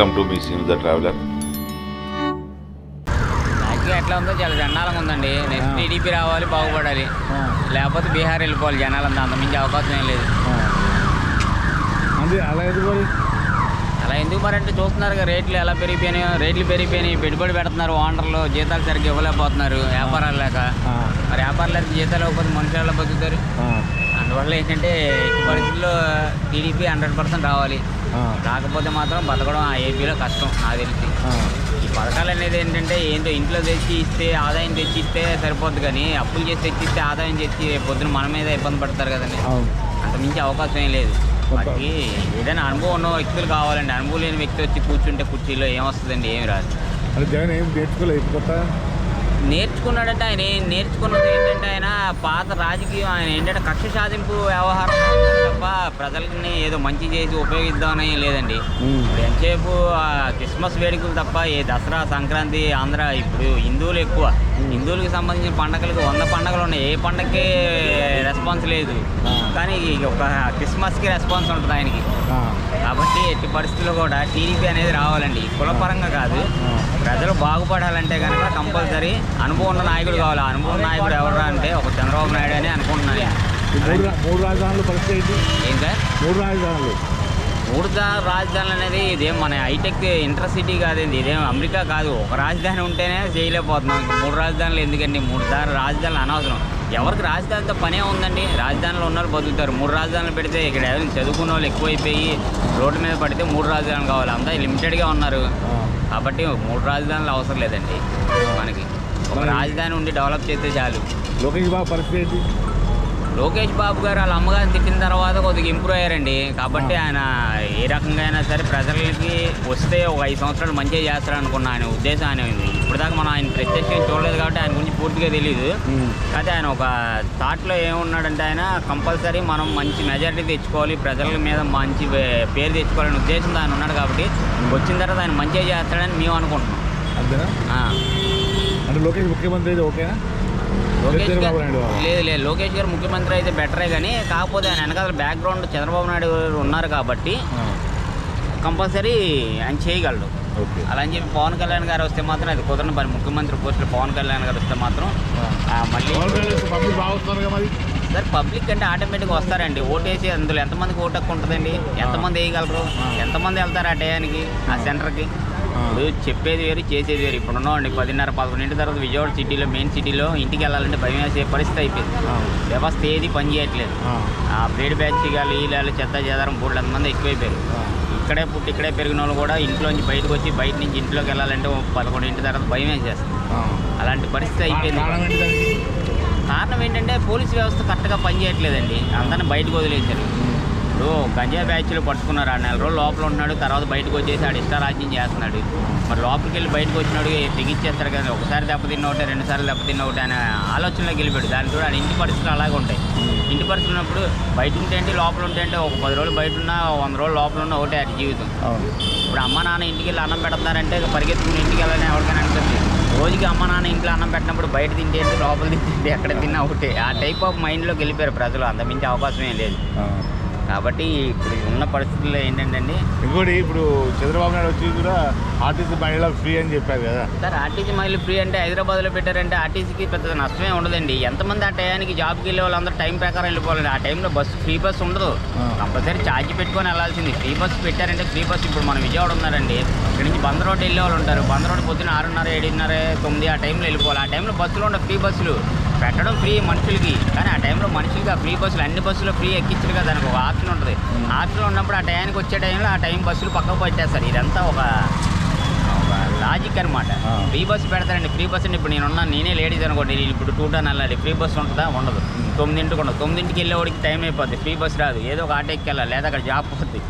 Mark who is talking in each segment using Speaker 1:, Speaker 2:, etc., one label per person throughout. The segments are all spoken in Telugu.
Speaker 1: వెల్కమ్ టు మీ సీన్ ద ట్రావెలర్
Speaker 2: రాజకీయం ఎట్లా ఉందో చాలా జనాలంగా ఉందండి. నెక్స్ట్ టీడీపీ రావాలి బాగుపడాలి. లేకపోతే బీహార్ వెళ్ళిపోవాలి జనాలంతా అంతమించే అవకాశం ఏం లేదు.
Speaker 3: అలా ఎందుకు మరి?
Speaker 2: అలా ఎందుకు మరి అంటే చూస్తున్నారు కదా రేట్లు ఎలా పెరిగిపోయినాయో రేట్లు పెరిగిపోయినాయి. పెట్టుబడి పెడుతున్నారు ఓనర్లు జీతాలు సరిగ్గా ఇవ్వలేకపోతున్నారు. వ్యాపారాలు లేక. మరి వ్యాపారాలు లేక జీతాలు ఇవ్వకపోతే మనుషులు ఎలా బతుకుతారు? అందువల్ల ఏంటంటే ఈ పరిస్థితుల్లో టీడీపీ హండ్రెడ్ పర్సెంట్ రావాలి. రాకపోతే మాత్రం బతకడం ఆ ఏపీలో కష్టం నాకు తెలిసి. ఈ పథకాలు అనేది ఏంటంటే ఏంటో ఇంట్లో తెచ్చి ఇస్తే ఆదాయం తెచ్చి ఇస్తే సరిపోద్ది కానీ అప్పులు చేసి తెచ్చి ఇస్తే ఆదాయం తెచ్చి పొద్దున మన మీద ఇబ్బంది పడతారు కదండి. అంత మించి అవకాశం ఏం లేదు. వాటికి ఏదైనా అనుభవం ఉన్న వ్యక్తులు కావాలండి. అనుభవం లేని వ్యక్తి వచ్చి కూర్చుంటే కుర్చీలో ఏమొస్తుందండి ఏమి రాదు.
Speaker 3: అంటే జగన్ ఏం నేర్చుకోలేదు కొత్త
Speaker 2: నేర్చుకున్నాడంటే ఆయన ఏం నేర్చుకున్నది ఏంటంటే ఆయన పాత రాజకీయం ఆయన ఏంటంటే కక్ష సాధింపు వ్యవహారం తప్ప ప్రజలని ఏదో మంచి చేసి ఉపయోగిద్దామని లేదండి. ఎంతసేపు క్రిస్మస్ వేడుకలు తప్ప ఏ దసరా సంక్రాంతి ఆంధ్ర ఇప్పుడు హిందువులు ఎక్కువ. హిందువులకు సంబంధించిన పండగలకు వంద పండగలు ఉన్నాయి. ఏ పండగకి రెస్పాన్స్ లేదు. కానీ ఒక క్రిస్మస్కి రెస్పాన్స్ ఉంటుంది ఆయనకి. కాబట్టి ఎట్టి పరిస్థితుల్లో కూడా టీడీపీ అనేది రావాలండి. కులపరంగా కాదు. ప్రజలు బాగుపడాలంటే కనుక కంపల్సరీ అనుభవం ఉన్న నాయకుడు కావాలి. అనుభవం నాయకుడు ఎవరు అంటే ఒక చంద్రబాబు నాయుడు అని అనుకుంటున్నాను
Speaker 3: మూడు రాజధానుల పరిస్థితి ఏంటి?
Speaker 2: సార్?
Speaker 3: మూడు రాజధానులు.
Speaker 2: మూడు రాజధానులు అనేది ఇదేం మన హైటెక్ ఇంటర్సిటీ కాదండి ఇదేం అమెరికా కాదు. ఒక రాజధాని ఉంటేనే చేయలేకపోతున్నాం. మూడు రాజధానులు ఎందుకండి? మూడు దారి రాజధానులు అనవసరం. ఎవరికి రాజధానితో పనే ఉందండి? రాజధానిలో ఉన్న వాళ్ళు బతుకుతారు. మూడు రాజధానులు పెడితే ఇక్కడ ఎవరైనా చదువుకున్న వాళ్ళు ఎక్కువైపోయి రోడ్డు మీద పడితే మూడు రాజధానులు కావాలి. అంతా లిమిటెడ్గా ఉన్నారు. కాబట్టి మూడు రాజధానులు అవసరం లేదండి. మనకి ఒక రాజధాని ఉండి డెవలప్ చేస్తే చాలు.
Speaker 3: లోకేష్ బాబు పరిస్థితి ఏంటి?
Speaker 2: లోకేష్ బాబు గారు వాళ్ళ అమ్మగారిని తిట్టిన తర్వాత కొద్దిగా ఇంప్రూవ్ అయ్యారండి. కాబట్టి ఆయన ఏ రకంగా అయినా సరే ప్రజలకి వస్తే ఒక ఐదు సంవత్సరాలు మంచిగా చేస్తాడు అనుకున్న ఆయన ఉద్దేశం ఆయన ఉంది ఇప్పుడు దాకా మనం ఆయన ప్రత్యక్షంగా చూడలేదు కాబట్టి ఆయన గురించి పూర్తిగా తెలియదు అయితే ఆయన ఒక థాట్లో ఏమున్నాడంటే ఆయన కంపల్సరీ మనం మంచి మెజారిటీ తెచ్చుకోవాలి ప్రజల మీద మంచి పేరు తెచ్చుకోవాలనే ఉద్దేశంతో ఆయన ఉన్నాడు కాబట్టి వచ్చిన తర్వాత ఆయన మంచిగా చేస్తాడని మేము అనుకుంటున్నాం.
Speaker 3: అంతేనా. అంటే లోకేష్ ముఖ్యమంత్రి అయితే ఓకేనా?
Speaker 2: లోకేష్ గారు. లేదు లేదు. లోకేష్ గారు ముఖ్యమంత్రి అయితే బెటరే కానీ కాకపోతే ఆయన వెనకాల బ్యాక్గ్రౌండ్ చంద్రబాబు నాయుడు గారు ఉన్నారు కాబట్టి కంపల్సరీ ఆయన చేయగలడు. అలా అని చెప్పి పవన్ కళ్యాణ్ గారు వస్తే మాత్రం అది కుదరని పని. ముఖ్యమంత్రి పోస్టులో పవన్ కళ్యాణ్ గారు వస్తే మాత్రం మళ్ళీ సార్ పబ్లిక్ అంటే ఆటోమేటిక్గా వస్తారండి. ఓటేసి అందులో ఎంతమందికి ఓటు హక్కు ఉంటుందండి? ఎంతమంది వేయగలరు? ఎంతమంది వెళ్తారు ఆ టయానికి ఆ. సెంటర్కి. ఇప్పుడు చెప్పేది వేరు చేసేది వేరు. ఇప్పుడు ఉన్నామండి పదిన్నర పదకొండింటి తర్వాత విజయవాడ సిటీలో మెయిన్ సిటీలో ఇంటికి వెళ్ళాలంటే భయం వేసే పరిస్థితి అయిపోయింది. వ్యవస్థ ఏది పని చేయట్లేదు.
Speaker 3: ఆ,
Speaker 2: బ్రేడ్ బ్యాచ్ కానీ వీళ్ళు చెత్త చేదారం బోర్డు అంతమంది ఎక్కువైపోయారు. ఇక్కడే పుట్టి ఇక్కడే పెరిగిన వాళ్ళు కూడా ఇంట్లోంచి బయటకు వచ్చి బయట నుంచి ఇంట్లోకి వెళ్ళాలంటే ఓ పదకొండు ఇంటి తర్వాత భయం వేసేస్తుంది. అలాంటి పరిస్థితి అయిపోయింది.
Speaker 3: కారణం
Speaker 2: ఏంటంటే పోలీస్ వ్యవస్థ కరెక్ట్గా పనిచేయట్లేదండి అందరిని బయటకు వదిలేశారు. ఇప్పుడు గంజా బ్యాచ్లు పట్టుకున్నారు. ఆ నెల రోజులు లోపల ఉంటున్నాడు తర్వాత బయటకు వచ్చేసి ఆడు ఇష్టారాజ్యం చేస్తున్నాడు. మరి లోపలికి వెళ్ళి బయటకు వచ్చినాడు తెగిచ్చేస్తారు కదా ఒకసారి దెబ్బతిన్న ఒకటి రెండు సార్లు దెబ్బతిన్న ఒకటి అనే ఆలోచనలోకి వెళ్ళిపోయాడు. దాని కూడా ఇంటి పరిస్థితులు అలాగే ఉంటాయి. ఇంటి పరిస్థితులు ఉన్నప్పుడు బయట ఉంటే ఏంటి లోపల ఉంటే ఏంటి ఒక పది రోజులు బయట ఉన్నా వంద రోజులు లోపల ఉన్నా ఒకటే అది జీవితం. ఇప్పుడు అమ్మ నాన్న ఇంటికి వెళ్ళి అన్నం పెడతారంటే ఇక పరిగెత్తుకుని ఇంటికి వెళ్ళాలని ఎవరికైనా అనిపిస్తుంది. రోజుకి అమ్మ నాన్న ఇంట్లో అన్నం పెట్టినప్పుడు బయట తింటేంటి లోపల తింటేంటి ఎక్కడ తిన్నా ఒకటే. ఆ టైప్ ఆఫ్ మైండ్లోకి వెళ్ళిపోయారు ప్రజలు. అంత మించి అవకాశం ఏం లేదు. కాబట్టి ఇప్పుడు ఉన్న పరిస్థితుల్లో ఏంటంటే అండి
Speaker 3: ఇంకోటి ఇప్పుడు చంద్రబాబు నాయుడు వచ్చి కూడా ఆర్టీసీ మహిళలకు ఫ్రీ అని చెప్పారు కదా.
Speaker 2: సార్ ఆర్టీసీ మహిళలు ఫ్రీ అంటే హైదరాబాద్లో పెట్టారంటే ఆర్టీసీకి పెద్ద నష్టమే ఉండదండి. ఎంతమంది ఆ టయానికి జాబ్కి వెళ్ళే వాళ్ళందరూ టైం ప్రకారం వెళ్ళిపోవాలండి. ఆ టైంలో బస్సు ఫ్రీ బస్సు ఉండదు. కంపల్సరీ ఛార్జ్ పెట్టుకొని వెళ్ళాల్సింది. ఫ్రీ బస్సు పెట్టారంటే ఫ్రీ బస్సు. ఇప్పుడు మనం విజయవాడ ఉన్నారండి. ఇక్కడ నుంచి బంద్ రోడ్ వెళ్ళే వాళ్ళు ఉంటారు. బంద్ రోడ్ పొద్దున్న ఆరున్నర ఏడున్నర తొమ్మిది ఆ టైంలో వెళ్ళిపోవాలి. ఆ టైంలో బస్సులు ఉండవు ఫ్రీ బస్సులు. పెట్టడం ఫ్రీ మనుషులకి. కానీ ఆ టైంలో మనుషులకి ఆ ఫ్రీ బస్సులు అన్ని బస్సులు ఫ్రీ ఎక్కించారు కదా దానికి ఒక ఆప్షన్ ఉంటుంది. ఆప్షన్ ఉన్నప్పుడు ఆ టయానికి వచ్చే టైంలో ఆ టైం బస్సులు పక్కకు పెట్టేస్తారు. ఇదంతా ఒక లాజిక్ అనమాట. ఫ్రీ బస్ పెడతారండి. ఫ్రీ బస్ అంటే ఇప్పుడు నేను ఉన్నాను నేనే లేడీస్ అనుకోండి. నేను ఇప్పుడు టూ టన్ వెళ్ళాలి. ఫ్రీ బస్ ఉంటుందా? ఉండదు. తొమ్మిదింటికి ఉండదు. తొమ్మిదింటికి వెళ్ళేవాడికి టైం అయిపోద్ది. ఫ్రీ బస్ రాదు. ఏదో ఒక ఆటో ఎక్కి వెళ్ళాలి లేదా అక్కడ జాబ్ పోద్ది.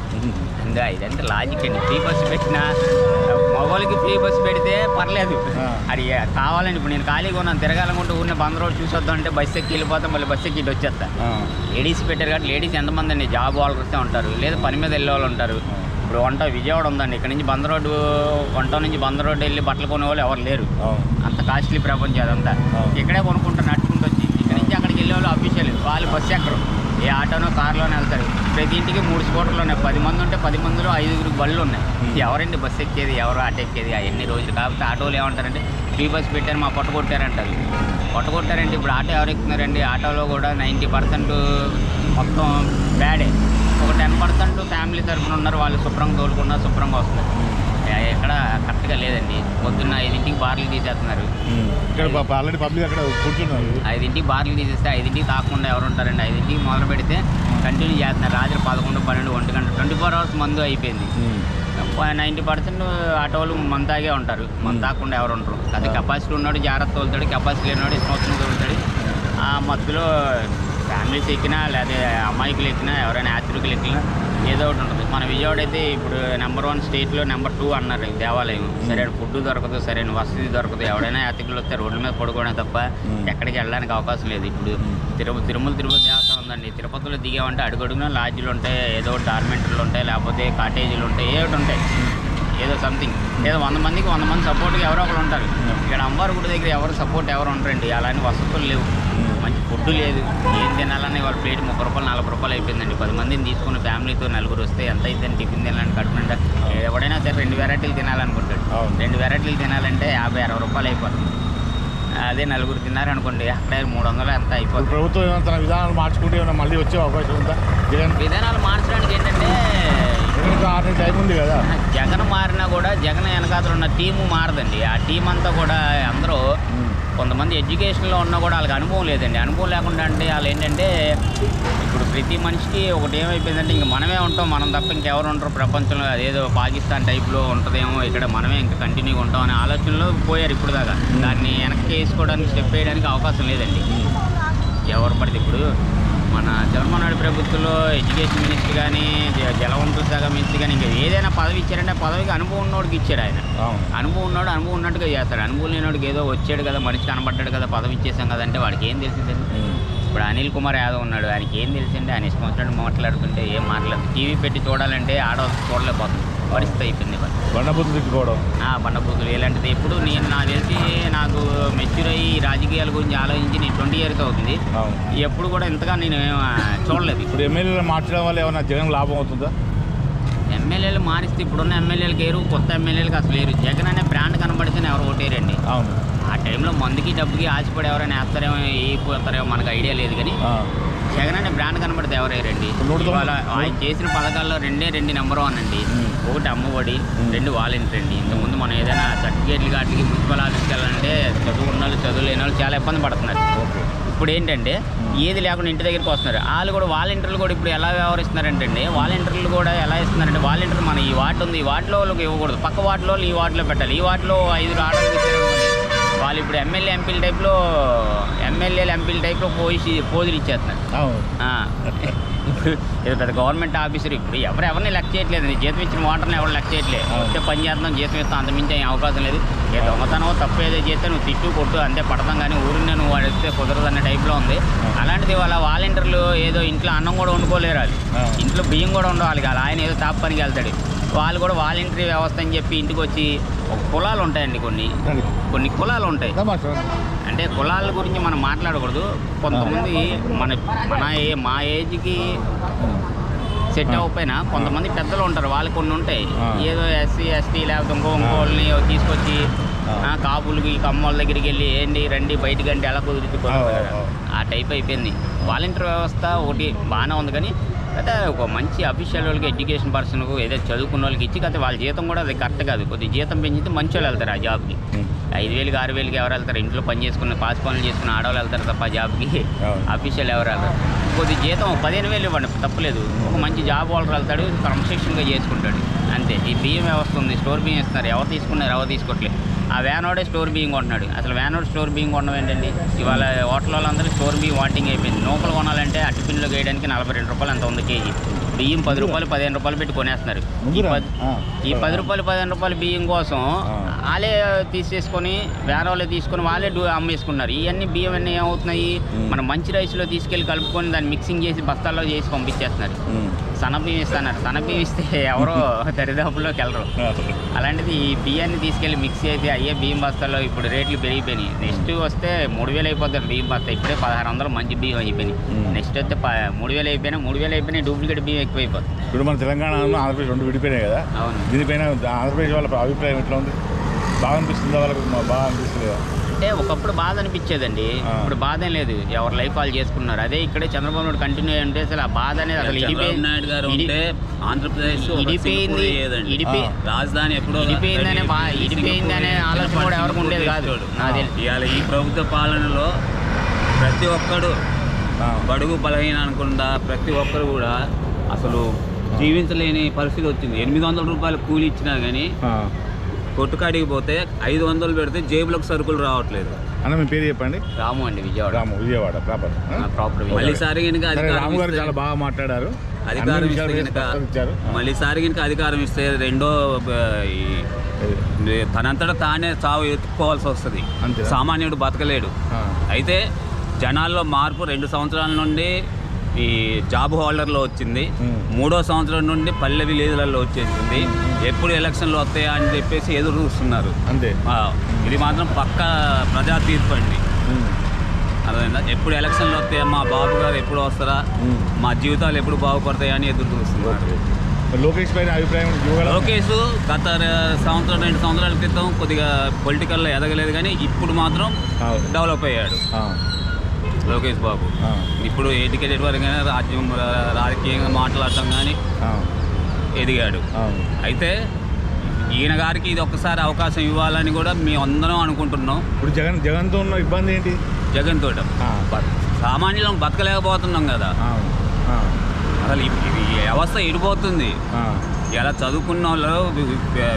Speaker 2: ఇంకా ఇదంతా లాజిక్ అండి. ఫ్రీ బస్ పెట్టినా మగవాళ్ళకి ఫ్రీ బస్ పెడితే పర్లేదు. అది కావాలని ఇప్పుడు నేను ఖాళీగా ఉన్నాను. తిరగాలనుకుంటే ఊరిని బంద్ రోడ్ చూసొద్దాం అంటే బస్ ఎక్కి వెళ్ళిపోతాం మళ్ళీ బస్ ఎక్కి వచ్చేస్తా. లేడీస్ పెట్టారు కాబట్టి లేడీస్ ఎంతమంది అండి? జాబ్ వాళ్ళు వస్తే ఉంటారు. లేదా పని మీద వెళ్ళే వాళ్ళు ఉంటారు. ఇప్పుడు వంట విజయవాడ ఉందండి. ఇక్కడ నుంచి బంద్ రోడ్డు వంట నుంచి బంద్ రోడ్డు వెళ్ళి బట్టలు కొనే వాళ్ళు ఎవరు లేరు. అంత కాస్ట్లీ ప్రపంచం అదంతా. ఇక్కడే కొనుక్కుంటారు నడుచుకుంటూ వచ్చి. ఇక్కడ నుంచి అక్కడికి వెళ్ళే వాళ్ళు అఫీషియల్ వాళ్ళు బస్సు ఎక్కరు. ఏ ఆటోనో కార్లోనే వెళ్తారు. ప్రతి ఇంటికి మూడు స్కూటర్లు ఉన్నాయి. పది మంది ఉంటే పది మందిలో ఐదుగురు బళ్ళు ఉన్నాయి. ఎవరండి బస్సు ఎక్కేది? ఎవరు ఆటో ఎక్కేది? ఎన్ని రోజులు? కాబట్టి ఆటోలు ఏమంటారంటే ఫ్రీ బస్ పెట్టారు మా పొట్ట కొట్టారంటారు పొట్ట కొట్టారంటే ఇప్పుడు ఆటో ఎవరు ఎక్కుతున్నారండి? ఆటోలో కూడా నైంటీ పర్సెంట్ మొత్తం బ్యాడే. ఒక టెన్ పర్సెంట్ ఫ్యామిలీ తరఫున ఉన్నారు. వాళ్ళు శుభ్రంగా తోలుకున్నారు శుభ్రంగా వస్తున్నారు. ఏ- ఎక్కడ కరెక్ట్గా లేదండి. పొద్దున్న ఐదింటికి బార్లు తీసేస్తున్నారు.
Speaker 3: ఇక్కడ ఆల్రెడీ పబ్లిక్ అక్కడ కూర్చున్నారు.
Speaker 2: ఐదింటికి బార్లు తీసేస్తే ఐదింటికి తాకుండా ఎవరు ఉంటారండి? ఐదింటికి మొదలు పెడితే కంటిన్యూ చేస్తున్నారు. రాత్రి పదకొండు పన్నెండు ఒంటి గంట ట్వంటీ ఫోర్ అవర్స్ మందు అయిపోయింది. నైంటీ పర్సెంట్ ఆటోలు మన తాగే ఉంటారు. మన తాకుండా ఎవరు ఉంటారు అది కెపాసిటీ ఉన్నాడు జాగ్రత్త తోలుతాడు కెపాసిటీ లేనివాడు ఇష్టం వచ్చిన తోలుతాడు. ఆ మధ్యలో ఫ్యామిలీస్ ఎక్కినా లేదా అమ్మాయికులు ఎక్కినా ఎవరైనా యాత్రికులు ఎక్కినా ఏదో ఒకటి ఉంటుంది. మన విజయవాడ అయితే ఇప్పుడు నెంబర్ వన్ స్టేట్లో నెంబర్ టూ అన్నారు దేవాలయం. సరైన ఫుడ్ దొరకదు సరైన వసతి దొరకదు ఎవడైనా యాత్రికులు వస్తే రోడ్ల మీద పడుకోవడం తప్ప. ఎక్కడికి వెళ్ళడానికి అవకాశం లేదు. ఇప్పుడు తిరుపతి తిరుమల తిరుపతి దేవస్థానం ఉందండి. తిరుపతిలో దిగామంటే అడుగడుగున లాడ్జీలు ఉంటాయి ఏదో డార్మెంటరీలు ఉంటాయి లేకపోతే కాటేజీలు ఉంటాయి ఏ ఒకటి ఉంటాయి. ఏదో సంథింగ్ ఏదో వంద మందికి వంద మంది సపోర్ట్గా ఎవరో ఒకరు ఉంటారు. ఇక్కడ అమ్మవారి గుడి దగ్గర ఎవరు సపోర్ట్ ఎవరు ఉంటారండి అలాంటి వసతులు లేవు. ఫుడ్ లేదు. ఏం తినాలని వాళ్ళ ప్లేట్ ముప్పై రూపాయలు నలభై రూపాయలు అయిపోయిందండి. పది మందిని తీసుకుని ఫ్యామిలీతో నలుగురు వస్తే ఎంత అయిద్దని టిఫిన్ తినాలని కడుపునిండా. ఎవడైనా సరే రెండు వెరైటీలు తినాలనుకుంటాడు. రెండు వెరైటీలు తినాలంటే యాభై అరవై రూపాయలు అయిపోతుంది. అదే నలుగురు తిన్నారనుకోండి అక్కడే మూడు వందలు ఎంత అయిపోతుంది.
Speaker 3: ప్రభుత్వం ఏమైనా తన విధానాలు మార్చుకుంటే ఏమైనా మళ్ళీ వచ్చే అవకాశం ఉందా? జగన్?
Speaker 2: విధానాలు మార్చడానికి ఏంటంటే
Speaker 3: టైం ఉంది కదా.
Speaker 2: జగన్ మారినా కూడా జగన్ వెనకాతలు ఉన్న టీము మారదండి. ఆ టీం అంతా కూడా అందరూ కొంతమంది ఎడ్యుకేషన్లో ఉన్నా కూడా వాళ్ళకి అనుభవం లేదండి. అనుభవం లేకుండా అంటే వాళ్ళు ఏంటంటే ఇప్పుడు ప్రతి మనిషికి ఒకటి ఏమైపోయిందంటే ఇంక మనమే ఉంటాం మనం తప్ప ఇంకెవరు ఉంటారు ప్రపంచంలో. అదేదో పాకిస్తాన్ టైప్లో ఉంటుందేమో ఇక్కడ మనమే ఇంకా కంటిన్యూగా ఉంటాం అనే ఆలోచనలో పోయారు ఇప్పుడు దాకా. దాన్ని వెనక్కి వేసుకోవడానికి స్టెప్ వేయడానికి అవకాశం లేదండి. ఎవరు పడితే ఇప్పుడు మన జగన్మోహన్ రెడ్డి ప్రభుత్వంలో ఎడ్యుకేషన్ మినిస్టర్ కానీ జలవనరుల శాఖ మినిస్టర్ కానీ ఇంకా ఏదైనా పదవి ఇచ్చారంటే ఆ పదవికి అనుభవం ఉన్నోడికి ఇచ్చాడు ఆయన. అనుభవం ఉన్నాడు అనుభవం ఉన్నట్టుగా చేస్తాడు. అనుభవం లేనివాడికి ఏదో వచ్చాడు కదా మనిషి కనబడ్డాడు కదా పదవి ఇచ్చేసాం కదా అంటే వాడికి ఏం తెలిసిందండి ఇప్పుడు అనిల్ కుమార్ యాదవ్ ఉన్నాడు. ఆయనకి ఏం తెలిసింది? ఆయన ఇష్టం వచ్చినట్టు మాట్లాడుతుంటే ఏం మాట్లాడదు? టీవీ పెట్టి చూడాలంటే ఆడవాళ్ళు చూడలేకపోతుంది పరిస్థితి అయిపోయింది వాళ్ళు
Speaker 3: బండబుద్ధి తిట్టుకోవడం
Speaker 2: బండబూతులు. ఇలాంటిది ఎప్పుడు నేను నాకు తెలిసి నాకు మెచ్యూర్ అయ్యి రాజకీయాల గురించి ఆలోచించి నేను ట్వంటీ ఇయర్స్ అవుతుంది. ఎప్పుడు కూడా ఇంతగా నేను చూడలేదు.
Speaker 3: ఇప్పుడు ఎమ్మెల్యేలు మార్చడం వల్ల ఏమైనా జగన్ లాభం అవుతుందా?
Speaker 2: ఎమ్మెల్యేలు మారిస్తే ఇప్పుడున్న ఎమ్మెల్యేలకు ఏరు కొత్త ఎమ్మెల్యేలకు అసలు లేరు జగన్ అనే బ్రాండ్ కనబడితేనే ఎవరు ఓటేరండి
Speaker 3: అవును.
Speaker 2: ఆ టైంలో మందుకి డబ్బుకి ఆశపడి ఎవరైనా వేస్తారేమో వేయిపోతారేమో మనకు ఐడియా లేదు కానీ. జగన్ అనే బ్రాండ్ కనబడితే ఎవరేరండి ఆయన చేసిన పథకాల్లో రెండే రెండు నెంబర్ వన్ అండి. ఒకటి అమ్మఒడి. రెండు వాలంటీర్ అండి. ఇంతకుముందు మనం ఏదైనా సర్టిఫికేట్లు కాటికి మున్సిపల్ ఆఫీస్కి వెళ్ళాలంటే చదువు ఉన్న వాళ్ళు చదువు లేని వాళ్ళు చాలా ఇబ్బంది పడుతున్నారు. ఇప్పుడు ఏంటంటే ఏది లేకుండా ఇంటి దగ్గరికి వస్తున్నారు. వాళ్ళు కూడా వాలంటీర్లు కూడా ఇప్పుడు ఎలా వ్యవహరిస్తున్నారంటే అండి వాలంటీర్లు కూడా ఎలా ఇస్తున్నారంటే వాలంటీర్ మన ఈ వార్డు ఉంది ఈ వార్డులో వాళ్ళకి ఇవ్వకూడదు. పక్క వార్డులో వాళ్ళు ఈ వార్డులో పెట్టాలి. ఈ వార్డులో ఐదు ఇచ్చారనుకోండి వాళ్ళు ఇప్పుడు ఎమ్మెల్యే ఎంపీల టైప్లో ఎమ్మెల్యేలు ఎంపీల టైప్లో పోయి పోజులు ఇచ్చేస్తున్నారు. ఇప్పుడు ఇది పెద్ద గవర్నమెంట్ ఆఫీసర్ ఇప్పుడు ఎవరు ఎవరిని లెక్క చేయట్లేదు. నీ జీతం ఇచ్చిన వాటర్ని ఎవరు లెక్క చేయట్లేదు. వస్తే పని చేస్తాం జీతం ఇస్తాం అంత మించి ఏం అవకాశం లేదు. ఏ దొంగతనం తప్పు ఏదో చేస్తే నువ్వు తిట్టు కొట్టు అంతే పడతాం కానీ ఊరిని నువ్వు వాడిస్తే కుదరదు అనే టైప్లో ఉంది. అలాంటిది వాళ్ళ వాలంటీర్లు ఏదో ఇంట్లో అన్నం కూడా వండుకోలేరు వాళ్ళు. ఇంట్లో బియ్యం కూడా ఉండవాలి కాదు ఆయన ఏదో తాపు పనికి వెళ్తాడు. వాళ్ళు కూడా వాలంటీర్ వ్యవస్థ అని చెప్పి ఇంటికి వచ్చి ఒక కులాలు ఉంటాయండి కొన్ని. కొన్ని కులాలు ఉంటాయి. అంటే కులాల గురించి మనం మాట్లాడకూడదు కొంతమంది మన మన ఏ మా ఏజ్కి సెట్ అవ్వకపోయినా కొంతమంది పెద్దలు ఉంటారు వాళ్ళకి కొన్ని ఉంటాయి. ఏదో ఎస్సీ ఎస్టీ లేకపోతే ఇంకో ఇంకోళ్ళని తీసుకొచ్చి కాపులకి కమ్మోళ్ళ దగ్గరికి వెళ్ళి ఏంటి రండి బయటికి అంటే ఎలా కుదిరితే కుదరదు
Speaker 3: ఆ,
Speaker 2: కదా.
Speaker 3: ఆ.
Speaker 2: ఆ టైప్ అయిపోయింది వాలంటీర్ వ్యవస్థ ఒకటి బాగానే ఉంది కానీ అయితే ఒక మంచి అఫీషియల్ వాళ్ళకి ఎడ్యుకేషన్ పర్సన్కు ఏదో చదువుకున్న వాళ్ళకి ఇచ్చి కదా వాళ్ళ జీతం కూడా అది కరెక్ట్ కాదు. కొద్దిగా జీతం పెంచితే మంచి వాళ్ళు వెళ్తారు ఆ జాబ్కి. ఐదు వేలకి ఆరు వేలకి ఎవరు వెళ్తారు? ఇంట్లో పని చేసుకున్న పాస్ పనులు చేసుకున్న ఆడవాళ్ళు వెళ్తారు తప్ప జాబ్కి
Speaker 3: అవును.
Speaker 2: అఫీషియల్ ఎవరు వెళ్తారు? కొద్ది జీతం పదిహేను వేలు ఇవ్వండి తప్పలేదు. ఒక మంచి జాబ్ హోల్డర్ వెళ్తాడు క్రమశిక్షణగా చేసుకుంటాడు. అంతే. ఈ బియ్యం వ్యవస్థ ఉంది స్టోర్ బియ్యం ఇస్తున్నారు. ఎవరు తీసుకున్నారు? ఎవరు తీసుకోవట్లేదు. ఆ వ్యానోడే స్టోర్ బియ్యం కొంటున్నాడు. అసలు వ్యానోడ్ స్టోర్ బియ్యం కొనడం ఏంటండి? ఇవాళ హోటల్ వాళ్ళందరూ స్టోర్ బియ్యం వాటింగ్ అయిపోయింది. నూకలు కొనాలంటే అట్టిపిన్లో వేయడానికి నలభై రెండు రూపాయలు అంత ఉంది కేజీ? బియ్యం పది రూపాయలు పదిహేను రూపాయలు పెట్టి కొనేస్తున్నారు. ఈ. పది
Speaker 3: ఆ.
Speaker 2: రూపాయలు పదిహేను రూపాయల బియ్యం కోసం
Speaker 3: ఆ.
Speaker 2: వాళ్ళే తీసేసుకొని వేరే వాళ్ళే తీసుకొని వాళ్ళే డూ అమ్మేసుకున్నారు. ఇవన్నీ బియ్యం అన్నీ ఏమవుతున్నాయి. మనం మంచి రైస్లో తీసుకెళ్ళి కలుపుకొని దాన్ని మిక్సింగ్ చేసి బస్తాల్లో చేసి పంపించేస్తున్నారు.
Speaker 3: ఉమ్.
Speaker 2: సన్న బియ్యం ఇస్తున్నారు సన్న బియ్యం ఇస్తే ఎవరో దరిదాపుల్లోకి వెళ్ళరు. అలాంటిది ఈ బియ్యాన్ని తీసుకెళ్ళి మిక్సీ అయితే అయ్యే బియ్యం బస్తాల్లో ఇప్పుడు రేట్లు పెరిగిపోయినాయి. నెక్స్ట్ వస్తే మూడు వేలు అయిపోతుంది బియ్యం బస్తా. ఇప్పుడే పదహారు వందలు మంచి బియ్యం అయిపోయినాయి. నెక్స్ట్ వస్తే మూడు వేలు అయిపోయినా మూడు వేలు అయిపోయినాయి డూప్లికేట్ బియ్యం ఎక్కువైపోతుంది.
Speaker 3: ఇప్పుడు మన తెలంగాణ ఆంధ్రప్రదేశ్ రెండు విడిపోయినాయి కదా?
Speaker 2: అవును.
Speaker 3: దీనిపైన ఆంధ్రప్రదేశ్ వాళ్ళ అభిప్రాయం ఎట్లా ఉంది? బాగా అనిపిస్తుందా వాళ్ళకు? బాగా అనిపిస్తుంది కదా.
Speaker 2: అంటే ఒకప్పుడు బాధ అనిపించేదండి. ఇప్పుడు బాధ లేదు ఎవరి లైఫ్ వాళ్ళు చేసుకున్నారు అదే ఇక్కడే చంద్రబాబు నాయుడు కంటిన్యూ అయ్యి ఉంటే అసలు ఆ బాధ అనేది అసలు
Speaker 1: నాయుడు గారు ఉంటే ఆంధ్రప్రదేశ్
Speaker 2: ఇడిపోయింది. ఇడిపోయి.
Speaker 1: రాజధాని ఎప్పుడో
Speaker 2: ఇడిపోయిందనే ఇడిపోయిందనే ఆలోచన కూడా ఎవరికి ఉండేది కాదు.
Speaker 1: ఇవాళ ఈ ప్రభుత్వ పాలనలో ప్రతి ఒక్కడు. బడుగు బలహీన అనుకుండా ప్రతి ఒక్కరు కూడా అసలు జీవించలేని పరిస్థితి వచ్చింది ఎనిమిది వందల రూపాయలు కూలి ఇచ్చినా కానీ. కొట్టుకాడికి పోతే ఐదు వందలు పెడితే జేబులకు సరుకులు రావట్లేదు.
Speaker 3: అన్న మీ పేరు చెప్పండి.
Speaker 2: రాము అండి విజయవాడ.
Speaker 3: రాము విజయవాడ ప్రాపర్.
Speaker 2: ప్రాపర్
Speaker 1: మళ్ళీ సారి కనుక
Speaker 3: రాము గారు చాలా బాగా మాట్లాడారు.
Speaker 1: అధికారం ఇస్తే కనుక కనుక అధికారం ఇస్తే రెండో. తనంతటా తానే చావు ఎత్తుకోవాల్సి వస్తుంది? సామాన్యుడు బతకలేడు. అయితే జనాల్లో మార్పు రెండు సంవత్సరాల నుండి ఈ జాబ్ హోల్డర్లో వచ్చింది. మూడో సంవత్సరం నుండి పల్లె విలేజ్లలో వచ్చేసింది ఎప్పుడు ఎలక్షన్లు వస్తాయా అని చెప్పేసి ఎదురు చూస్తున్నారు
Speaker 3: అంతే
Speaker 1: ఇది మాత్రం పక్క ప్రజా తీర్పు అండి. అర్థమైందా ఎప్పుడు ఎలక్షన్లు వస్తాయా మా బాబు గారు ఎప్పుడు వస్తారా. మా జీవితాలు ఎప్పుడు బాగుపడతాయా అని ఎదురు చూస్తున్నారు
Speaker 3: లోకేష్ పైన అభిప్రాయం?
Speaker 1: లోకేష్ గత సంవత్సరం రెండు సంవత్సరాల క్రితం కొద్దిగా పొలిటికల్లో ఎదగలేదు కానీ ఇప్పుడు మాత్రం. డెవలప్ అయ్యాడు. లోకేష్ బాబు. ఇప్పుడు ఎడ్యుకేటెడ్ వరకు రాజ్యం రాజకీయంగా మాట్లాడటం కానీ. ఎదిగాడు. అయితే ఈయన గారికి ఇది ఒక్కసారి అవకాశం ఇవ్వాలని కూడా మేము అందరం అనుకుంటున్నాం
Speaker 3: ఇప్పుడు జగన్ జగన్తో ఉన్న ఇబ్బంది ఏంటి
Speaker 1: జగన్ తోట. సామాన్యులం బతకలేకపోతున్నాం కదా. అసలు ఈ- వ్యవస్థ ఇడిపోతుంది. ఇలా చదువుకున్న వాళ్ళు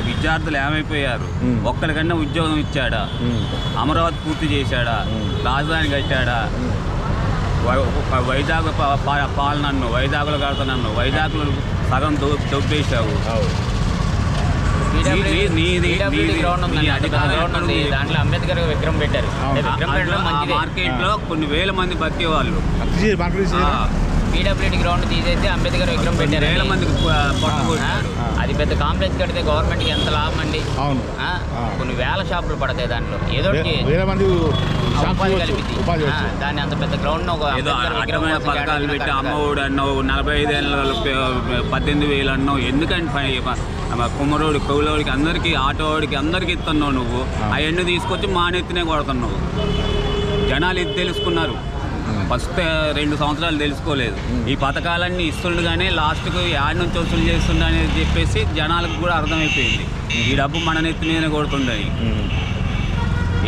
Speaker 1: విద్యార్థులు ఏమైపోయారు. ఒక్కడికన్నా ఉద్యోగం ఇచ్చాడా. అమరావతి పూర్తి చేశాడా. రాజధాని కట్టాడా? వైజాగ్ పాలనన్ను వైజాగ్లో కడతానన్ను వైజాగ్లో సగం దొబ్బేశావు?
Speaker 2: దాంట్లో అంబేద్కర్ విగ్రహం పెట్టారు.
Speaker 1: మార్కెట్లో కొన్ని వేల మంది
Speaker 3: తీసేది
Speaker 1: ఆ,
Speaker 2: పీడబ్ల్యూడి గ్రౌండ్ తీసేసి అంబేద్కర్ విగ్రహం పెట్టారు
Speaker 1: వేల మందికి.
Speaker 2: అది పెద్ద కాంప్లెక్స్ కడితే గవర్నమెంట్కి ఎంత లాభం అండి?
Speaker 3: అవును.
Speaker 2: కొన్ని వేల షాపులు పడతాయి దాంట్లో. ఏదో ఉపాధి దాన్ని అంత పెద్ద గ్రౌండ్
Speaker 1: పథకాలు పెట్టి
Speaker 2: కరెక్ట్
Speaker 1: అమ్మ
Speaker 2: కాదు.
Speaker 1: ఒడు అన్నావు నలభై ఐదేళ్ళ పద్దెనిమిది వేలు అన్నావు ఎందుకంటే కుమ్మరోడి కౌలోడికి అందరికీ ఆటోడికి అందరికీ ఇస్తున్నావు నువ్వు.
Speaker 3: ఆ.
Speaker 1: అవన్నీ తీసుకొచ్చి మానెత్తినే కొడుతున్నావు. జనాలు ఇది తెలుసుకున్నారు. ఫస్ట్ రెండు సంవత్సరాలు తెలుసుకోలేదు. ఈ పథకాలన్నీ ఇస్తుండు కానీ లాస్ట్కు యాడ్ నుంచి వసూలు చేస్తుండ అనేది చెప్పేసి జనాలకు కూడా అర్థమైపోయింది. ఈ డబ్బు మన నెత్తి మీదనే కొడుతుండని.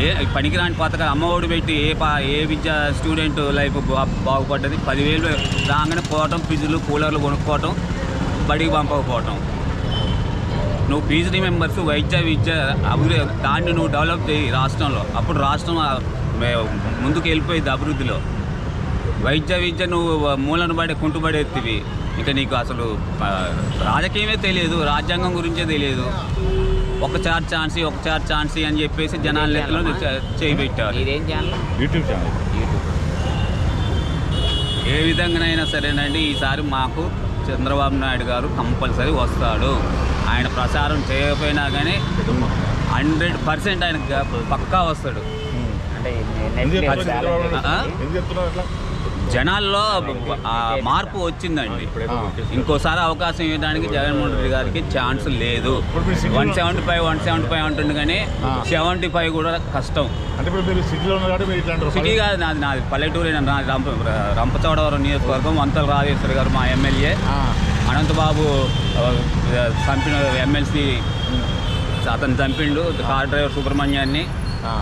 Speaker 1: ఏ పనికిరాని పథకాలు అమ్మఒడి పెట్టి ఏ పా ఏ విద్య స్టూడెంట్ లైఫ్ బా- బాగుపడ్డది పదివేలు రాగానే పోవటం ఫీజులు కూలర్లు కొనుక్కోవటం బడికి పంపకపోవటం. నువ్వు ఫీజు రిమెంబర్స్ వైద్య విద్య అభివృద్ధి దాన్ని నువ్వు డెవలప్ చేయి రాష్ట్రంలో. అప్పుడు రాష్ట్రం ముందుకు వెళ్ళిపోయింది అభివృద్ధిలో. వైద్య విద్య నువ్వు మూలను పడి కుంటుబడి ఎత్తివి ఇంకా నీకు అసలు రాజకీయమే తెలియదు రాజ్యాంగం గురించే తెలియదు. ఒక చార్ ఛాన్సీ ఒక చార్ ఛాన్సీ అని చెప్పేసి జనాల నెత్తలో చేయి పెట్టారు
Speaker 2: ఇదేం ఛానల్?
Speaker 3: YouTube channel.
Speaker 2: యూట్యూబ్
Speaker 1: ఏ విధంగానైనా సరేనండి ఈసారి మాకు చంద్రబాబు నాయుడు గారు కంపల్సరీ వస్తాడు. ఆయన ప్రచారం చేయకపోయినా కానీ హండ్రెడ్ పర్సెంట్ ఆయన పక్కా వస్తాడు.
Speaker 2: అంటే
Speaker 1: జనాల్లో మార్పు వచ్చిందండి. ఇంకోసారి అవకాశం ఇవ్వడానికి జగన్మోహన్ రెడ్డి గారికి ఛాన్స్ లేదు one seventy five one seventy five అంటుంది కానీ. సెవెంటీ ఫైవ్ కూడా కష్టం సిటీ కాదు నాది నాది పల్లెటూరు నాది రంప రంపచోడవరం నియోజకవర్గం వంతల రాజేశ్వరి గారు మా ఎమ్మెల్యే. అనంతబాబు చంపిన ఎమ్మెల్సీ అతను చంపిండు కార్ డ్రైవర్ సుబ్రహ్మణ్యాన్ని.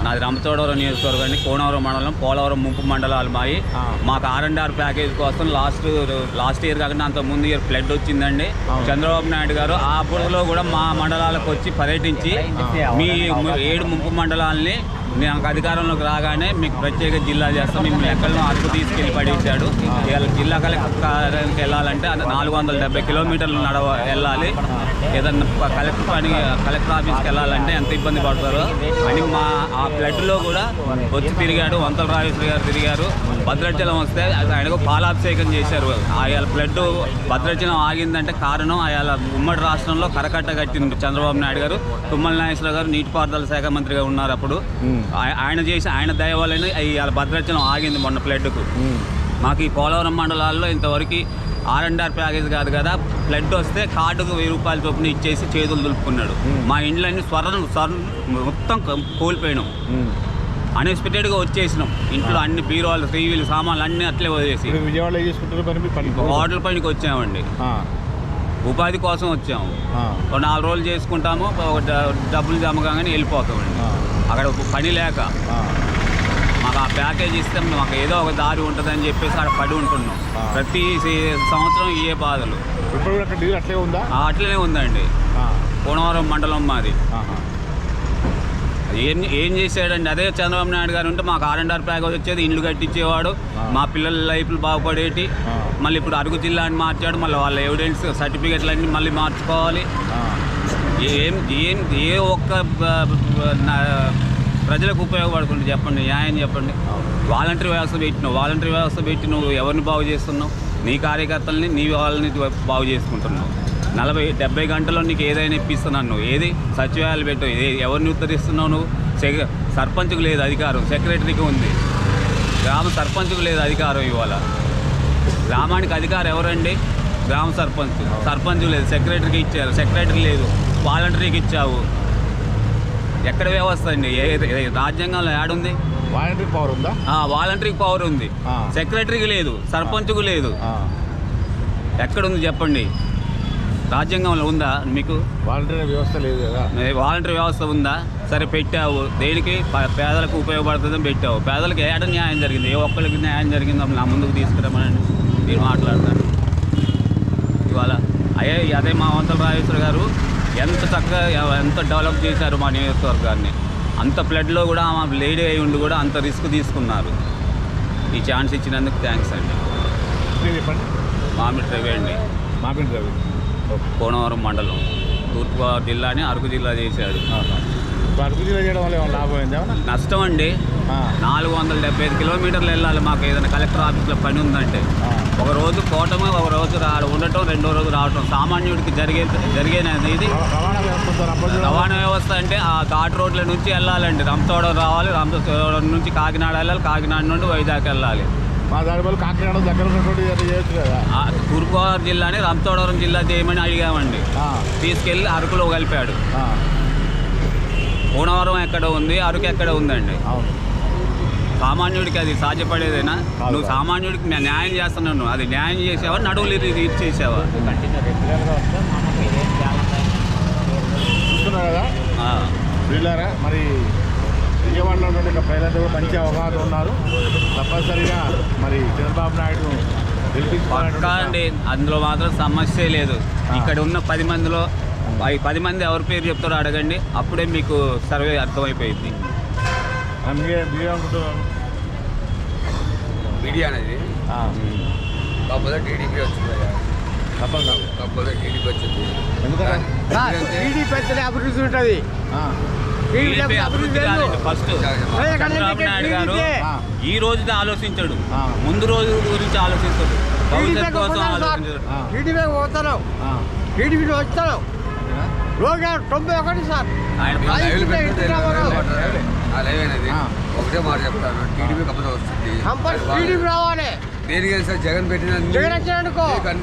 Speaker 1: నాది రంపచోడవరం నియోజకవర్గాన్ని కోనవరం మండలం పోలవరం ముంపు మండలాలు మాయి. మాకు ఆర్ అండ్ ఆర్ ప్యాకేజ్ కోసం లాస్ట్ లాస్ట్ ఇయర్ కాకుండా అంత ముందు ఇయర్ ఫ్లడ్ వచ్చిందండి. చంద్రబాబు నాయుడు గారు ఆ బుడగలో కూడా మా మండలాలకు వచ్చి పర్యటించి మీ ము- ఏడు ముంపు మండలాల్ని నాకు అధికారంలోకి రాగానే మీకు ప్రత్యేక జిల్లా చేస్తాం. మిమ్మల్ని ఎక్కడో అరకు తీసుకెళ్ళి పడేశాడు. ఇవాళ జిల్లా కలెక్టర్ వెళ్ళాలంటే నాలుగు వందల డెబ్బై కిలోమీటర్లు నడవ వెళ్ళాలి. ఏదన్నా కలెక్టర్ పని కలెక్టర్ ఆఫీస్కి వెళ్ళాలంటే ఎంత ఇబ్బంది పడతారో. అని మా ఆ బ్లడ్లో కూడా వచ్చి తిరిగాడు. వంతల రాజేశ్వరి గారు తిరిగారు. భద్రాచలం వస్తే ఆయనకు పాలాభిషేకం చేశారు. ఆయన బ్లడ్ భద్రాచలం ఆగిందంటే కారణం ఆయన ఉమ్మడి రాష్ట్రంలో కరకట్ట కట్టింది చంద్రబాబు నాయుడు గారు. తుమ్మల నాగేశ్వరరావు గారు నీటిపారుదల శాఖ మంత్రిగా ఉన్నారు అప్పుడు. ఆయ- ఆయన చేసి ఆయన దయ వల్లనే ఇవాళ భద్రాచలం ఆగింది మొన్న ఫ్లడ్కు మాకు ఈ పోలవరం మండలాల్లో ఇంతవరకు ఆర్ అండ్ ఆర్ ప్యాకేజ్ కాదు కదా ఫ్లడ్ వస్తే కార్డుకు వెయ్యి రూపాయల చొప్పున ఇచ్చేసి చేతులు దులుపుకున్నాడు. మా ఇండ్లన్నీ స్వర్ణ స్వర్ణ మొత్తం కోల్పోయినాం. అన్ఎక్స్పెక్టెడ్గా వచ్చేసినాం. ఇంట్లో అన్ని బీరువాలు టీవీలు సామాన్లు అన్నీ అట్లే వదిలేసి. హోటల్ పనికి వచ్చామండి. ఉపాధి కోసం వచ్చాము. ఒక నాలుగు రోజులు చేసుకుంటాము ఒక డబ్బులు జమ కాగానే వెళ్ళిపోతామండి. అక్కడ ఒక పని లేక. మాకు ఆ ప్యాకేజ్ ఇస్తే మాకు ఏదో ఒక దారి ఉంటుందని చెప్పేసి అక్కడ పడి ఉంటున్నాం. ప్రతి సంవత్సరం ఇయే బాధలు.
Speaker 3: అట్లే ఉందా?
Speaker 1: అట్లనే ఉందండి. కోనవరం మండలం మాది. ఏం ఏం చేశాడండి? అదే చంద్రబాబు నాయుడు గారు ఉంటే మాకు ఆర్ అండ్ ఆర్ ప్యాకేజ్ వచ్చేది ఇండ్లు కట్టించేవాడు. మా పిల్లల లైఫ్లు బాగుపడేటి. మళ్ళీ ఇప్పుడు అరకు జిల్లా అని మార్చాడు మళ్ళీ వాళ్ళ ఎవిడెన్స్ సర్టిఫికెట్లు అన్నీ మళ్ళీ మార్చుకోవాలి. ఏం ఏం ఏ ఒక్క ప్రజలకు ఉపయోగపడుతుంది చెప్పండి న్యాయం చెప్పండి. వాలంటరీ వ్యవస్థ పెట్టినావు వాలంటరీ వ్యవస్థ పెట్టి నువ్వు ఎవరిని బాగు చేస్తున్నావు? నీ కార్యకర్తల్ని నీ వాళ్ళని బాగు చేసుకుంటున్నావు. నలభై డెబ్బై గంటల్లో నీకు ఏదైనా ఇప్పిస్తున్నాను నువ్వు ఏది? సచివాలయాలు పెట్టు. ఎవరిని ఉత్తరిస్తున్నావు నువ్వు? సెక సర్పంచ్కు లేదు అధికారం. సెక్రటరీకి ఉంది. గ్రామ సర్పంచ్కు లేదు అధికారం ఇవాళ. గ్రామానికి అధికారం ఎవరండి? గ్రామ సర్పంచ్. సర్పంచ్ లేదు. సెక్రటరీకి ఇచ్చారు. సెక్రటరీ లేదు. వాలంటరీకి ఇచ్చావు. ఎక్కడ వ్యవస్థ అండి? ఏ రాజ్యాంగంలో యాడుంది
Speaker 3: వాలంటరీ పవర్ ఉందా?
Speaker 1: వాలంటరీకి పవర్ ఉంది. సెక్రటరీకి లేదు. సర్పంచ్కు లేదు. ఎక్కడుంది చెప్పండి? రాజ్యాంగంలో ఉందా మీకు?
Speaker 3: వాలంటరీ వ్యవస్థ లేదు కదా.
Speaker 1: వాలంటరీ వ్యవస్థ ఉందా? సరే పెట్టావు. దేనికి? పేదలకు ఉపయోగపడుతుందని పెట్టావు. పేదలకు ఏడ న్యాయం జరిగింది? ఏ ఒక్కరికి న్యాయం జరిగిందో నా ముందుకు తీసుకురమ్మనండి. నేను మాట్లాడతాను ఇవాళ అయ్యే అదే మా వంతల రాజేశ్వర గారు ఎంత చక్కగా ఎంత డెవలప్ చేశారు మా నియోజకవర్గాన్ని. అంత ఫ్లడ్లో కూడా ఆమె లేడీ అయి ఉండి కూడా అంత రిస్క్ తీసుకున్నారు. ఈ ఛాన్స్ ఇచ్చినందుకు థ్యాంక్స్ అండి. మామిడి రవి అండి.
Speaker 3: మాపిన్ రవి.
Speaker 1: కోనవరం మండలం. తూర్పుగోదావరి జిల్లాని అరకు జిల్లా చేశాడు.
Speaker 3: అరకు జిల్లా చేయడం వల్ల ఏమైనా లాభం అయింది ఏమన్నా?
Speaker 1: నష్టం అండి. నాలుగు వందల డెబ్బై ఐదు కిలోమీటర్లు వెళ్ళాలి మాకు ఏదైనా కలెక్టర్ ఆఫీస్లో పని ఉందంటే. ఒక రోజు పోవటము ఒక రోజు రా ఉండటం రెండో రోజు రావటం సామాన్యుడికి జరిగే జరిగేది ఇది.
Speaker 3: రవ- రవాణా వ్యవస్థ
Speaker 1: అంటే ఆ ఘాట్ రోడ్ల నుంచి వెళ్ళాలండి. రంపచోడవరం రావాలి రంపచోడవరం నుంచి కాకినాడ వెళ్ళాలి కాకినాడ నుండి వైజాగ్ వెళ్ళాలి.
Speaker 3: మా దాని వల్ల కాకినాడ దగ్గర ఉన్నటువంటి అది చేయొచ్చు కదా.
Speaker 1: ఆ తూర్పుగోదావరి జిల్లాని రంపచోడవరం జిల్లా చేయమని అడిగామండి. తీసుకెళ్ళి అరకులో కలిపాడు.
Speaker 3: ఆ,
Speaker 1: కోనవరం ఎక్కడ ఉంది? అరకు ఎక్కడ ఉందండి? సామాన్యుడికి అది సాధ్యపడేదేనా. నువ్వు సామాన్యుడికి న్యా- న్యాయం చేస్తున్నావు అది న్యాయం చేసావా? నడువులు ఇది
Speaker 3: చూస్తున్నారు? కదా మరి విజయవాడలో ఉన్నటువంటి ప్రజలందరూ కూడా మంచి అవగాహన ఉన్నారు. తప్పనిసరిగా మరి చంద్రబాబు నాయుడు
Speaker 1: పక్కా అండి. అందులో మాత్రం సమస్య లేదు. ఇక్కడ ఉన్న పది మందిలో ఈ పది మంది ఎవరి పేరు చెప్తారో అడగండి. అప్పుడే మీకు సర్వే అర్థమైపోయింది
Speaker 4: మీడియా అనేది
Speaker 3: ఆ,
Speaker 4: కాకపోతే టీడీపీ వచ్చింది కాకపోతే టీడీపీ వచ్చింది.
Speaker 3: ఎందుకంటే
Speaker 5: టీడీపీ వస్తేనే అభివృద్ధి ఉంటుంది.
Speaker 3: ఆ,
Speaker 5: టీడీపీ
Speaker 1: టీడీపీ అభివృద్ధి కాదండి ఫస్ట్.
Speaker 5: అదే కానీ
Speaker 1: చంద్రబాబు నాయుడు గారు
Speaker 5: టీడీపీ
Speaker 3: ఆ,
Speaker 1: ఈ రోజు ఆలోచించాడు. ముందు రోజు గురించి ఆలోచిస్తాడు కోసం.
Speaker 5: TDP TDP? లోగా తొంభై ఒకటి సార్.
Speaker 4: ఒకటే మాట చెప్తాను. టీడీపీ కాకపోతే వస్తుంది.
Speaker 5: కంపల్సరీ టీడీపీ రావాలి.
Speaker 4: సార్ జగన్ పెట్టిన
Speaker 5: జగన్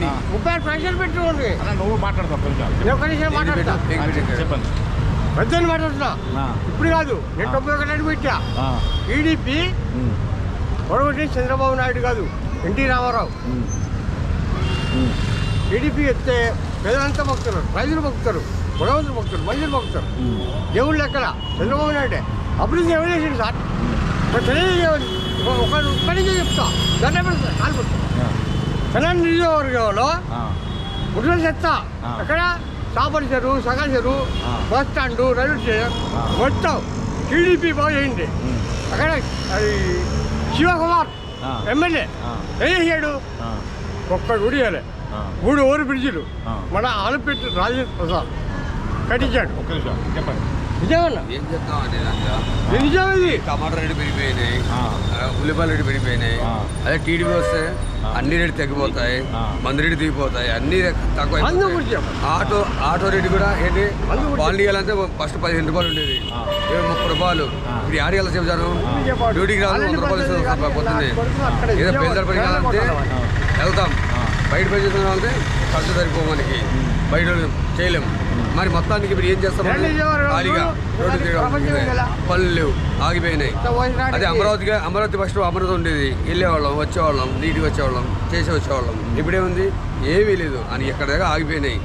Speaker 3: ఆ.
Speaker 5: ముప్పై పైసలు పెట్టుకోండి.
Speaker 3: నువ్వు మాట్లాడతావు కొంచెం.
Speaker 5: నేను?
Speaker 3: చెప్పండి.
Speaker 5: పెద్దని మాట్లాడుతున్నా. ఇప్పుడు కాదు నేను. తొంభై ఒకటి పెట్టా టీడీపీ పొడగొట్టి చంద్రబాబు నాయుడు కాదు ఎన్టీ రామారావు. టీడీపీ ఎత్తే ప్రజలంతా భక్తులు రైతులు భక్తులు భగవంతులు భక్తులు మనుషులు భక్తులు
Speaker 3: ఉమ్,
Speaker 5: దేవుళ్ళు ఎక్కడ? చంద్రబాబు నాయుడే. అభివృద్ధి ఎవరు చేసిండు సార్? తెలియజేయాలి ఒక ఒక్క నుంచి చెప్తా. దండపెడతా కాల్పడుతా తెలంగాణ నియోజకవర్గంలో చెత్త
Speaker 3: ఆ.
Speaker 5: ఎక్కడ? చాపల చెరువు సగల చెరువు. Bus stand railway station. మొత్తం టీడీపీ బాగు చేయండి
Speaker 3: ఉమ్,
Speaker 5: అక్కడ అది శివకుమార్. ఎమ్మెల్యే ఏం చేశాడు
Speaker 3: ఆ,
Speaker 5: ఒక్కడు ఉడియాలి
Speaker 3: ఆ.
Speaker 5: మూడు ఓరు బ్రిడ్జిలు. మన ఆలపెట్టి రాజేంద్ర ప్రసాద్ కట్టించాడు
Speaker 3: ఒక్క నిమిషం చెప్పండి
Speaker 5: నిజమన్నా
Speaker 4: ఏం చెప్తాం అండి దాంట్లో
Speaker 5: ఇది నిజం ఇది
Speaker 4: టమాటా రేటు పెరిగిపోయినాయి ఉల్లిపాయల రేటు పెరిగిపోయినాయి. అదే టీడీపీ వస్తే అన్ని రేటు తగ్గిపోతాయి. మంది రేటు దిగిపోతాయి అన్ని తక్కువ. ఆటో ఆటో రేటు కూడా ఏంటి? బాల్ ఇవ్వాలంటే ఫస్ట్ పదిహేను రూపాయలు ఉండేది. ముప్పై రూపాయలు. ఇప్పుడు యాడ్ ఇవ్వాలి చెప్తాను. డ్యూటీకి రాదు వంద రూపాయలు పొద్దున్నే ఏదో పేదల పని కావాలంటే వెళ్తాం. బయట పని చేస్తున్నాం అంటే ఖర్చు సరిపో మనకి. బయట చేయలేం మరి మొత్తానికి ఇప్పుడు ఏం చేస్తాం. ఖాళీగా. పనులు లేవు ఆగిపోయినాయి. అదే అమరావతిగా అమరావతి ఫస్ట్ అమరావతి ఉండేది. వెళ్ళేవాళ్ళం వచ్చేవాళ్ళం నీటికి వచ్చేవాళ్ళం చేసి వచ్చేవాళ్ళం. ఇప్పుడేముంది ఏమీ లేదు. అని ఎక్కడ దగ్గర ఆగిపోయినాయి.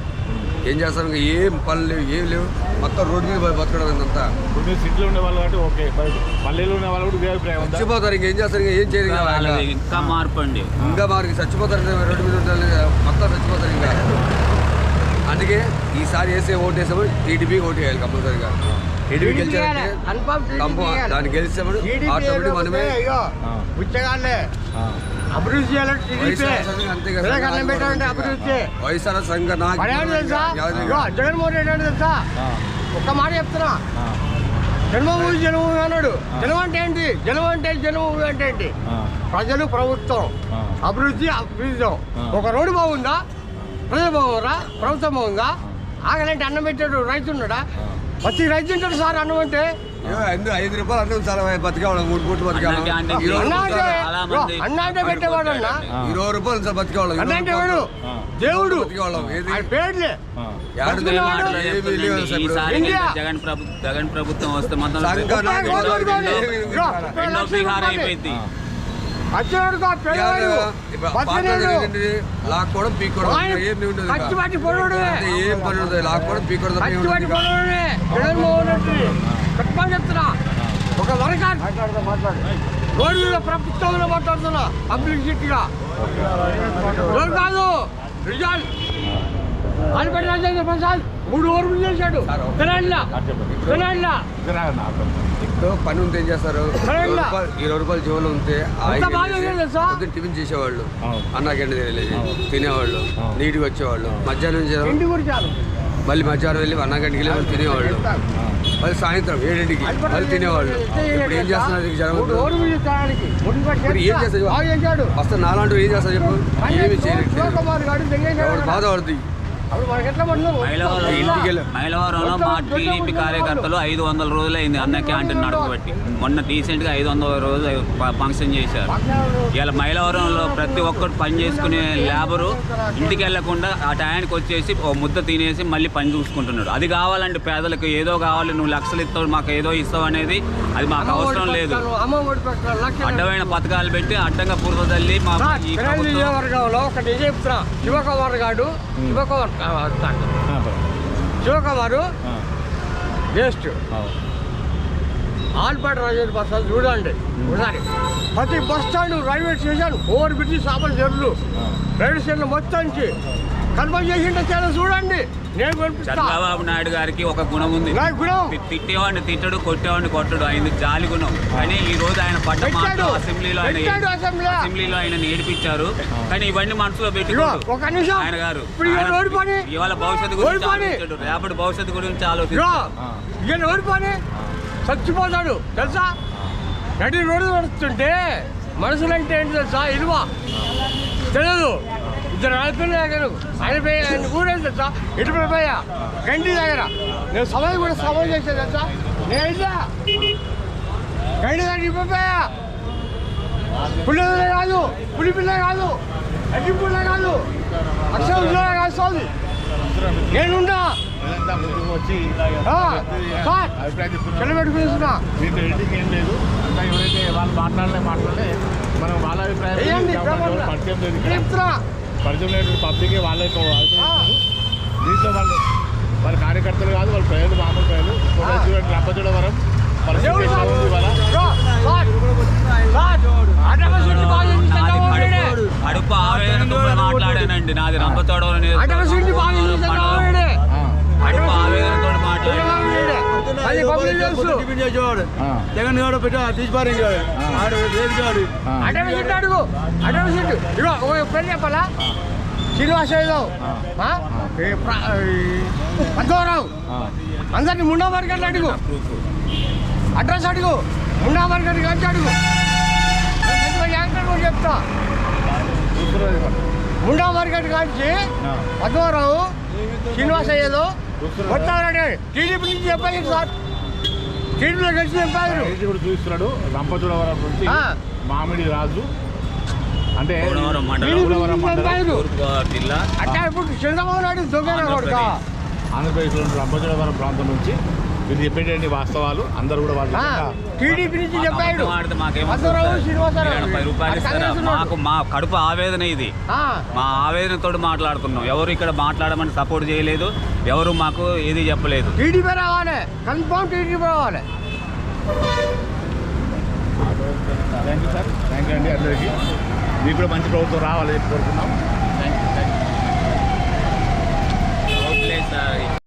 Speaker 4: ఏం చేస్తాం ఇంకా? ఏం పనులు లేవు ఏం లేవు. మొత్తం రోడ్డు మీద బతకడం
Speaker 3: ఇప్పుడు మీరు సిటీలో ఉండే వాళ్ళు కాబట్టి ఓకే. మరి పల్లెల్లో వాళ్ళు కూడా అభిప్రాయం
Speaker 4: చచ్చిపోతారు ఇంకేం చేస్తారు? ఇంకా ఏం చేయరు ఇంకా
Speaker 1: మార్పు అండి.
Speaker 4: ఇంకా మారికి చచ్చిపోతారు రోడ్డు మీద ఉండాలి మొత్తం చచ్చిపోతారు ఇంకా. అందుకే ఈసారి వేసే ఓటు వేసామని టీడీపీ ఓటు వేయాలి కంపల్సరీగా టీడీపీ గెలిచారంటే దాన్ని గెలిచామని ఆటోమేటిక్ మనమే.
Speaker 5: అభివృద్ధి
Speaker 4: వైఎస్ఆర్ సంఘం
Speaker 5: జగన్మోహన్ రెడ్డి అంటే తెలుసా?
Speaker 3: ఆ.
Speaker 5: ఒక్క మాట చెప్తున్నా. జన్మభూమి జన్మభూమి అన్నాడు. జనం అంటే ఏంటి? జనం అంటే జన్మభూమి అంటే ఏంటి. ప్రజలు ప్రభుత్వం. అభివృద్ధి అభివృద్ధి. ఒక రోడ్డు బాగుందా? ప్రజలు బాగుందా ప్రభుత్వం బాగుందా ఆగలంటే అన్నం పెట్టాడు రైతు ఉన్నాడా? ప్రతి రైతు తింటాడు సార్ అన్నం అంటే?
Speaker 4: ఐదు రూపాయలు అన్నం చాలా బతికావడం మూడు కోట్లు బతికావడం
Speaker 5: అన్న అంటే పెట్టేవాడు అన్న.
Speaker 4: ఇరవై రూపాయలు సార్ బతికావడం
Speaker 5: అన్న అంటే వాడు. దేవుడు? పేర్లే.
Speaker 1: జగన్ ప్రభు జగన్ ప్రభుత్వం వస్తే మొత్తం. అయిపోయింది.
Speaker 4: లాక్కోవడం పీక్కోవడం
Speaker 5: ఆయన
Speaker 4: ఏం ఏం పని ఉండదు లాక్కోవడం
Speaker 5: చెప్తున్నా. ఒక వరకాడు రోడ్డు మీద ప్రభుత్వంలో మాట్లాడుతున్నా పబ్లిసిటీగా రోడ్డు కాదు? రిజల్ట్ ఆల్పడి రాజేంద్ర ప్రసాద్ మూడు ఓవర్లు చేశాడు. తెలంగాణ తెలంగాణ
Speaker 4: పని ఉంటే ఏం చేస్తారు? ఇరవై. రూపాయలు జీవోలు ఉంటే? పొద్దున్న టిఫిన్ చేసేవాళ్ళు. అన్నాకెండ. తినేవాళ్ళు. నీటికి వచ్చేవాళ్ళు మధ్యాహ్నం మళ్ళీ మధ్యాహ్నం వెళ్ళి అన్నగంటికి వెళ్ళి వాళ్ళు తినేవాళ్ళు. మళ్ళీ సాయంత్రం ఏడింటికి మళ్ళీ తినేవాళ్ళు. ఇప్పుడు ఏం చేస్తున్నారు జనం ఇప్పుడు ఏం చేస్తారు? వస్తే నాలాంటి ఏం చేస్తారు చెప్పు? ఏమి చేయలేదు
Speaker 5: శివకుమార్
Speaker 1: మైలవరంలో మా టీడీపీ కార్యకర్తలు ఐదు వందల రోజులు అయింది అన్న క్యాంటీన్ నడపబట్టి మొన్న రీసెంట్గా ఐదు వందల రోజులు ఫంక్షన్ చేశారు. ఇలా మైలవరంలో ప్రతి ఒక్కరు పని చేసుకునే లేబరు ఇంటికి వెళ్ళకుండా ఆ టయానికి వచ్చేసి ఓ ముద్ద తినేసి మళ్ళీ పని చూసుకుంటున్నాడు. అది కావాలంటే పేదలకు ఏదో కావాలి నువ్వు లక్షలు ఇస్తావు మాకు ఏదో ఇస్తావు అనేది అది మాకు అవసరం లేదు. అడ్డమైన పథకాలు పెట్టి అడ్డంగా బురద తల్లి మా
Speaker 5: ఒక నిజం చెప్తున్నా. శివకుమార్ గారు శివకుమార్ ఆ. వేస్ట్. ఆల్పాటి రాజేంద్ర ప్రసాద్ చూడండి. ఒకసారి. ప్రతి bus stand railway station over bridge సాపల చెర్లు
Speaker 3: ఆ.
Speaker 5: రైల్వే స్టేషన్ మొత్తానికి. కన్ఫర్మ్ చేసింటే చాలా చూడండి. నేను కనిపిస్తా
Speaker 1: చంద్రబాబు నాయుడు గారికి ఒక గుణం ఉంది.
Speaker 5: నా గుణం?
Speaker 1: తి- తిట్టేవాడిని తిట్టడు కొట్టేవాడిని కొట్టడు. ఆయన జాలి గుణం. కానీ ఈ రోజు ఆయన పడ్డ
Speaker 5: పెట్టాడు.
Speaker 1: మాటలు అసెంబ్లీలో ఆయన
Speaker 5: పెట్టాడు అసెంబ్లీలో.
Speaker 1: అసెంబ్లీలో ఆయన ఏడిపించారు కానీ ఇవన్నీ మనసులో
Speaker 5: ఒక నిమిషం.
Speaker 1: ఆయన గారు
Speaker 5: ఇప్పుడు ఈయన
Speaker 1: ఆయన
Speaker 5: ఓడిపోని
Speaker 1: ఇవాళ భవిష్యత్తు గురించి
Speaker 5: ఓడిపోని.
Speaker 1: ఆలోచించాడు. రేపటి భవిష్యత్తు గురించి
Speaker 5: ఇగో
Speaker 1: ఆలోచించాడు
Speaker 5: చచ్చిపోతాడు. తెలుసా? నడి రోడ్డు నడుస్తుంటే మనుషులంటే ఏంటి తెలుసా? ఇలువ తెలియదు ఇద్దరు నడిపిన ఆయన పోయి ఆయన ఊరేది తెలుసా? ఇటు పోయా గంటి దగ్గర. నేను సమయం కూడా సమయం చేసేది తెలుసా? నేను వెళ్ళా గంటి దగ్గర ఇవ్వపోయా పులిపిల్ల కాదు పులిపిల్ల కాదు అగ్గి పుల్ల కాదు. అక్షర ఉద్యోగం కాదు సోది నేనున్నా చెల్లబెట్టుకున్నా
Speaker 3: ఎడిటింగ్ ఏం లేదు అంతా ఎవరైతే వాళ్ళు మాట్లాడలే మాట్లాడలే మనం వాళ్ళ అభిప్రాయం. పరిచయం లేదు పరిచయం పబ్లిక్ వాళ్ళ దీంట్లో వాళ్ళు వాళ్ళ కార్యకర్తలు కాదు వాళ్ళ ప్రజలు మామూలు ప్రజలు. చూడండి
Speaker 5: చేయించాడు
Speaker 1: కడుపు కడుపు ఆవేదనతో మాట్లాడానండి నాది రంపచోడవరం
Speaker 5: అది పబ్లిక్ తెలుసు.
Speaker 3: ఆ.
Speaker 4: జగన్ గౌడ పెట్టా తీసిపారేవాడు ఆడు వేదికాడు
Speaker 3: ఆ.
Speaker 5: అడ్డమ సుట్టి అడుగు. అడ్డమ సుట్టి ఇగో ఒక పెళ్ళి చెప్పాలా? శ్రీనివాస యాదవ్.
Speaker 3: ఆ.
Speaker 5: ఆ? ఈ ప్ర- ఈ పద్మరావు
Speaker 3: ఆ.
Speaker 5: అందరినీ ముండా మార్కెట్ అడుగు. అడ్రస్ అడుగు. ముండా మార్కెట్ కానీ అడుగు. యాంకర్ చెప్తా. ముండా మార్కెట్ కాంచి
Speaker 3: ఆ.
Speaker 5: పద్మారావు శ్రీనివాస అయ్యేదో
Speaker 3: చూస్తున్నారు
Speaker 5: వస్తారండి టీడీపీ నుంచి చెప్పారు సార్. టీడీపీలో కలిసి చెప్పారు
Speaker 3: ఇది కూడా చూస్తున్నాడు రంపచోడవరం నుంచి
Speaker 5: ఆ.
Speaker 3: మామిడి రాజు. అంటే
Speaker 1: జిల్లా.
Speaker 5: ఇప్పుడు చంద్రబాబు నాయుడు
Speaker 3: ఆంధ్రప్రదేశ్లో రంపచోడవరం ప్రాంతం నుంచి వీళ్ళు చెప్పేటువంటి వాస్తవాలు అందరూ కూడా వాళ్ళు
Speaker 5: టీడీపీ నుంచి
Speaker 1: మాకు
Speaker 5: చెప్పాడు.
Speaker 1: మీరు మా కడుపు ఆవేదన ఇది.
Speaker 5: ఆ,
Speaker 1: మా ఆవేదనతో మాట్లాడుతున్నాం. ఎవరు ఇక్కడ మాట్లాడమని సపోర్ట్ చేయలేదు ఎవరు మాకు ఏది చెప్పలేదు.
Speaker 5: టీడీపీ రావాలి. కన్ఫామ్ టీడీపీ రావాలి.
Speaker 3: Thank you sir thank you అండి అందరికీ. మీకు కూడా మంచి ప్రభుత్వం రావాలని కోరుతున్నాం
Speaker 1: ఓట్లేదు సార్